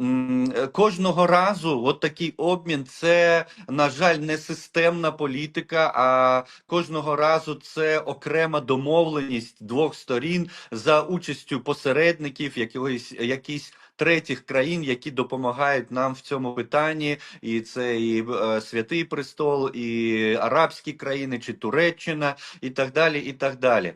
е, кожного разу от такий обмін це, на жаль, не системна політика, а кожного разу це окрема домовленість двох сторін за участю посередників, якогось якісь третіх країн, які допомагають нам в цьому питанні. І це і е, Святий Престол, і арабські країни, чи Туреччина, і так далі. І так далі.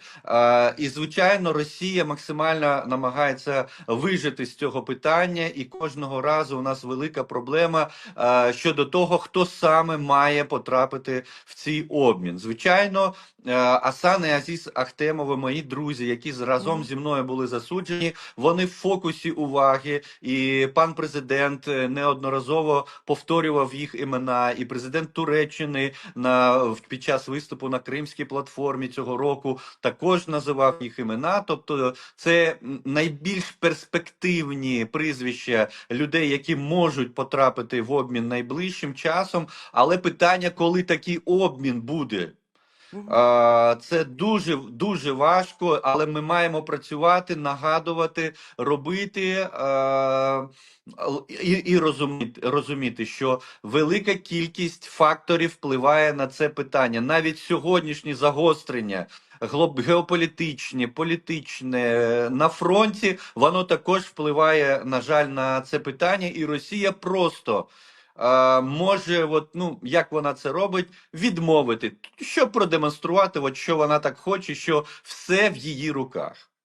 І звичайно, Росія максимально намагається вижити з цього питання, і кожного разу у нас велика проблема е, щодо того, хто саме має потрапити в цей обмін. Звичайно, е, Асан і Азіз Ахтемови, мої друзі, які разом зі мною були засуджені, вони в фокусі уваги, і пан президент е, неодноразово повторював їх імена, і президент Туреччини на під час виступу на Кримській платформі цього року також називав їх імена. Тобто, це найбільш перспективні прізвища людей, які можуть потрапити в обмін найближчим часом. Але питання, коли такий обмін буде. Це дуже дуже важко, але ми маємо працювати, нагадувати, робити і, і розуміти, розуміти, що велика кількість факторів впливає на це питання. Навіть сьогоднішні загострення. Геополітичні, політичне на фронті, воно також впливає, на жаль, на це питання, і Росія просто може, от, ну, як вона це робить, відмовити, щоб продемонструвати, от, що вона так хоче, що все в її руках.